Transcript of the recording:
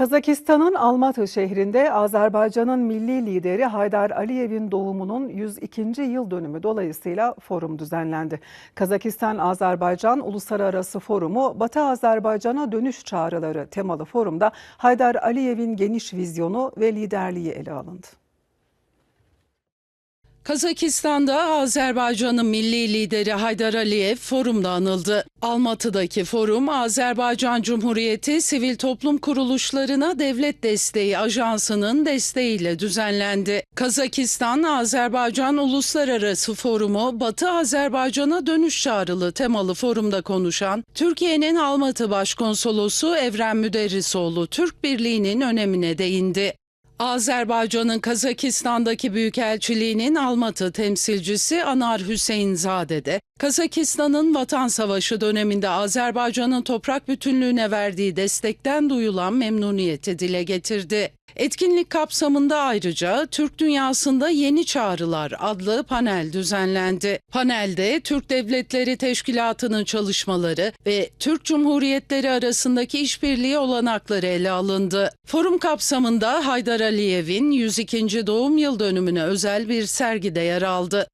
Kazakistan'ın Almatı şehrinde Azerbaycan'ın milli lideri Haydar Aliyev'in doğumunun 102. yıl dönümü dolayısıyla forum düzenlendi. Kazakistan-Azerbaycan Uluslararası Forumu Batı Azerbaycan'a dönüş çağrıları temalı forumda Haydar Aliyev'in geniş vizyonu ve liderliği ele alındı. Kazakistan'da Azerbaycan'ın milli lideri Haydar Aliyev forumda anıldı. Almatı'daki forum Azerbaycan Cumhuriyeti Sivil Toplum Kuruluşlarına Devlet Desteği Ajansı'nın desteğiyle düzenlendi. Kazakistan-Azerbaycan Uluslararası Forumu Batı Azerbaycan'a dönüş çağrılı temalı forumda konuşan Türkiye'nin Almatı Başkonsolosu Evren Müderrisoğlu Türk Birliği'nin önemine değindi. Azerbaycan'ın Kazakistan'daki büyükelçiliğinin Almatı temsilcisi Anar Hüseyin Zade de Kazakistan'ın Vatan Savaşı döneminde Azerbaycan'ın toprak bütünlüğüne verdiği destekten duyulan memnuniyeti dile getirdi. Etkinlik kapsamında ayrıca Türk Dünyasında Yeni Çağrılar adlı panel düzenlendi. Panelde Türk Devletleri Teşkilatı'nın çalışmaları ve Türk Cumhuriyetleri arasındaki işbirliği olanakları ele alındı. Forum kapsamında Haydar Aliyev'in 102. doğum yıl dönümüne özel bir sergide yer aldı.